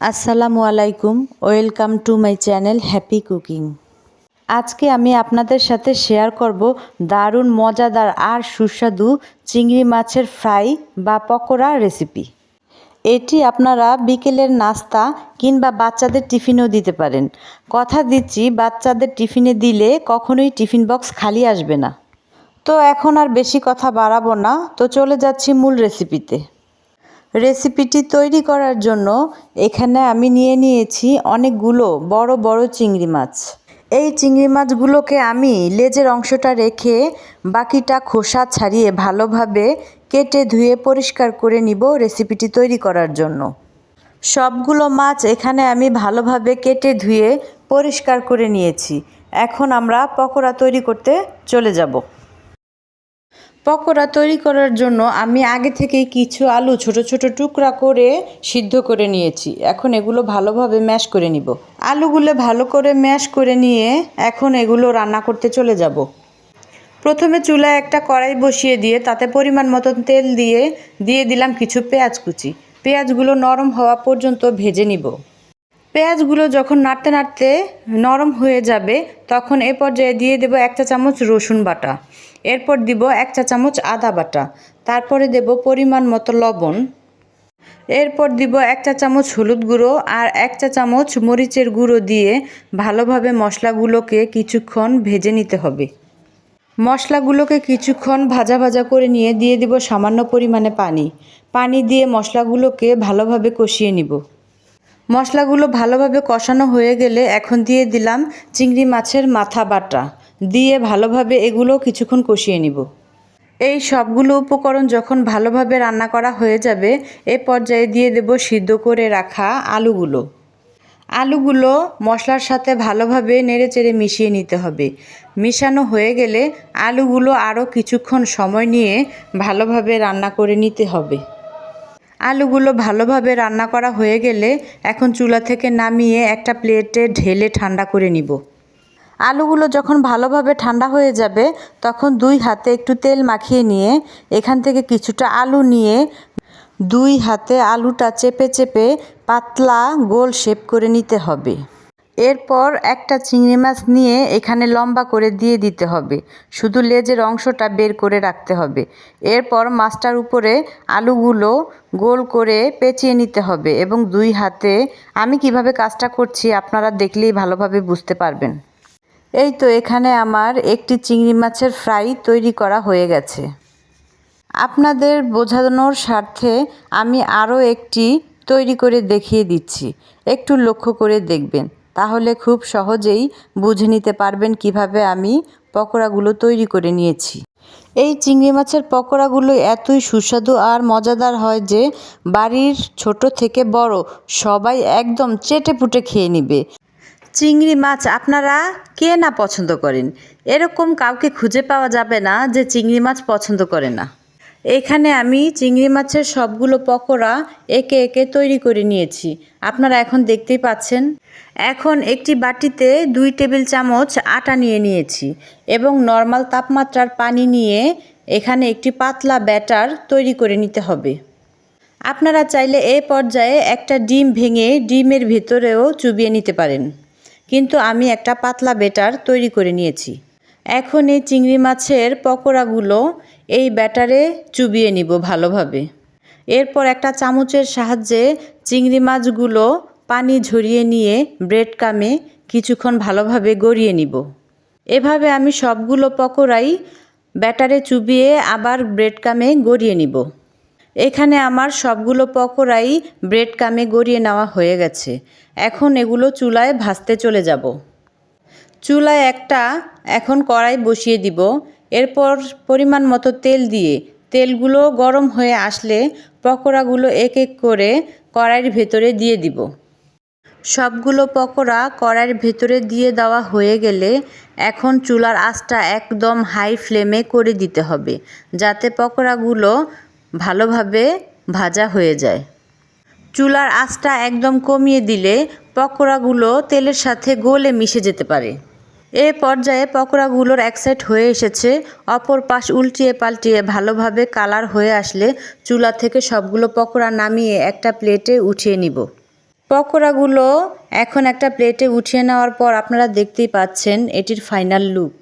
আসসালামু আলাইকুম, welcome to my channel happy cooking. আজকে আমি আপনাদের সাথে শেয়ার করব দারুণ, মজাদার আর সুস্বাদু চিংড়ি মাছের ফ্রাই বা পকোড়া রেসিপি। এটি আপনারা বিকেলের নাস্তা কিংবা বাচ্চাদের টিফিনেও দিতে পারেন। কথা দিচ্ছি, বাচ্চাদের টিফিনে দিলে কখনোই টিফিন বক্স খালি আসবে না। তো এখন আর বেশি কথা বাড়াবো না। তো চলে যাচ্ছি মূল রেসিপিতে। রেসিপিটি তৈরি করার জন্য এখানে আমি নিয়ে নিয়েছি অনেকগুলো বড় বড় চিংড়ি মাছ। এই চিংড়ি মাছগুলোকে আমি লেজের অংশটা রেখে বাকিটা খোসা ছাড়িয়ে ভালোভাবে কেটে ধুয়ে পরিষ্কার করে নিব রেসিপিটি তৈরি করার জন্য। সবগুলো মাছ এখানে আমি ভালোভাবে কেটে ধুয়ে পরিষ্কার করে নিয়েছি। এখন আমরা পকোড়া তৈরি করতে চলে যাব। পকোড়া তৈরি করার জন্য আমি আগে থেকেই কিছু আলু ছোট ছোট টুকরা করে সিদ্ধ করে নিয়েছি। এখন এগুলো ভালোভাবে ম্যাশ করে নিব। আলুগুলো ভালো করে ম্যাশ করে নিয়ে এখন এগুলো রান্না করতে চলে যাব। প্রথমে চুলায় একটা কড়াই বসিয়ে দিয়ে তাতে পরিমাণ মতন তেল দিয়ে দিয়ে দিলাম কিছু পেঁয়াজ কুচি। পেঁয়াজগুলো নরম হওয়া পর্যন্ত ভেজে নিব। পেঁয়াজগুলো যখন নাড়তে নাড়তে নরম হয়ে যাবে, তখন এ পর্যায়ে দিয়ে দেব এক চা চামচ রসুন বাটা। এরপর দিব এক চা চামচ আদা বাটা। তারপরে দেব পরিমাণ মতো লবণ। এরপর দিব এক চা চামচ হলুদ গুঁড়ো আর এক চা চামচ মরিচের গুঁড়ো দিয়ে ভালোভাবে মশলাগুলোকে কিছুক্ষণ ভেজে নিতে হবে। মশলাগুলোকে কিছুক্ষণ ভাজা ভাজা করে নিয়ে দিয়ে দিব সামান্য পরিমাণে পানি। পানি দিয়ে মশলাগুলোকে ভালোভাবে কষিয়ে নিব। মশলাগুলো ভালোভাবে কষানো হয়ে গেলে এখন দিয়ে দিলাম চিংড়ি মাছের মাথা বাটা। দিয়ে ভালোভাবে এগুলো কিছুক্ষণ কষিয়ে নিব। এই সবগুলো উপকরণ যখন ভালোভাবে রান্না করা হয়ে যাবে, এ পর্যায়ে দিয়ে দেব সিদ্ধ করে রাখা আলুগুলো। আলুগুলো মশলার সাথে ভালোভাবে নেড়েচেড়ে মিশিয়ে নিতে হবে। মিশানো হয়ে গেলে আলুগুলো আরও কিছুক্ষণ সময় নিয়ে ভালোভাবে রান্না করে নিতে হবে। আলুগুলো ভালোভাবে রান্না করা হয়ে গেলে এখন চুলা থেকে নামিয়ে একটা প্লেটে ঢেলে ঠান্ডা করে নিব। আলুগুলো যখন ভালোভাবে ঠান্ডা হয়ে যাবে, তখন দুই হাতে একটু তেল মাখিয়ে নিয়ে এখান থেকে কিছুটা আলু নিয়ে দুই হাতে আলুটা চেপে চেপে পাতলা গোল শেপ করে নিতে হবে। এরপর একটা চিংড়ি মাছ নিয়ে এখানে লম্বা করে দিয়ে দিতে হবে। শুধু লেজের অংশটা বের করে রাখতে হবে। এরপর মাছটার উপরে আলুগুলো গোল করে পেঁচিয়ে নিতে হবে এবং দুই হাতে আমি কীভাবে কাজটা করছি আপনারা দেখলেই ভালোভাবে বুঝতে পারবেন। এই তো এখানে আমার একটি চিংড়ি মাছের ফ্রাই তৈরি করা হয়ে গেছে। আপনাদের বোঝানোর স্বার্থে আমি আরও একটি তৈরি করে দেখিয়ে দিচ্ছি। একটু লক্ষ্য করে দেখবেন। তাহলে খুব সহজেই বুঝে নিতে পারবেন কীভাবে আমি পকোড়াগুলো তৈরি করে নিয়েছি। এই চিংড়ি মাছের পকোড়াগুলো এতই সুস্বাদু আর মজাদার হয় যে বাড়ির ছোট থেকে বড় সবাই একদম চেটে পুটে খেয়ে নিবে। চিংড়ি মাছ আপনারা কে না পছন্দ করেন? এরকম কাউকে খুঁজে পাওয়া যাবে না যে চিংড়ি মাছ পছন্দ করে না। এখানে আমি চিংড়ি মাছের সবগুলো পকোড়া একে একে তৈরি করে নিয়েছি। আপনারা এখন দেখতেই পাচ্ছেন। এখন একটি বাটিতে দুই টেবিল চামচ আটা নিয়ে নিয়েছি এবং নর্মাল তাপমাত্রার পানি নিয়ে এখানে একটি পাতলা ব্যাটার তৈরি করে নিতে হবে। আপনারা চাইলে এই পর্যায়ে একটা ডিম ভেঙে ডিমের ভেতরেও চুবিয়ে নিতে পারেন। কিন্তু আমি একটা পাতলা বেটার তৈরি করে নিয়েছি। এখন এই চিংড়ি মাছের পকোড়াগুলো এই ব্যাটারে চুবিয়ে নিব ভালোভাবে। এরপর একটা চামচের সাহায্যে চিংড়ি মাছগুলো পানি ঝরিয়ে নিয়ে ব্রেড কামে কিছুক্ষণ ভালোভাবে গড়িয়ে নিব। এভাবে আমি সবগুলো পকোড়াই ব্যাটারে চুবিয়ে আবার ব্রেড কামে গড়িয়ে নিব। এখানে আমার সবগুলো পকোড়াই ব্রেড কামে গড়িয়ে নেওয়া হয়ে গেছে। এখন এগুলো চুলায় ভাজতে চলে যাব। চুলায় একটা এখন কড়াই বসিয়ে দিব। এরপর পরিমাণ মতো তেল দিয়ে তেলগুলো গরম হয়ে আসলে পকোড়াগুলো এক এক করে কড়াইয়ের ভেতরে দিয়ে দিব। সবগুলো পকোড়া কড়াইয়ের ভেতরে দিয়ে দেওয়া হয়ে গেলে এখন চুলার আঁচটা একদম হাই ফ্লেমে করে দিতে হবে যাতে পকোড়াগুলো ভালোভাবে ভাজা হয়ে যায়। চুলার আঁচটা একদম কমিয়ে দিলে পকোড়াগুলো তেলের সাথে গলে মিশে যেতে পারে। এ পর্যায়ে পকোড়াগুলোর এক সাইড হয়ে এসেছে। অপর পাশ উল্টিয়ে পাল্টিয়ে ভালোভাবে কালার হয়ে আসলে চুলা থেকে সবগুলো পকোড়া নামিয়ে একটা প্লেটে উঠিয়ে নিব। পকোড়াগুলো এখন একটা প্লেটে উঠিয়ে নেওয়ার পর আপনারা দেখতেই পাচ্ছেন এটির ফাইনাল লুক।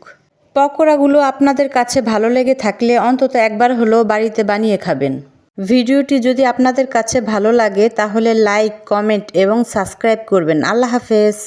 পকোড়াগুলো আপনাদের কাছে ভালো লেগে থাকলে অন্তত একবার হলেও বাড়িতে বানিয়ে খাবেন। ভিডিওটি যদি আপনাদের কাছে ভালো লাগে তাহলে লাইক, কমেন্ট এবং সাবস্ক্রাইব করবেন। আল্লাহ হাফেজ।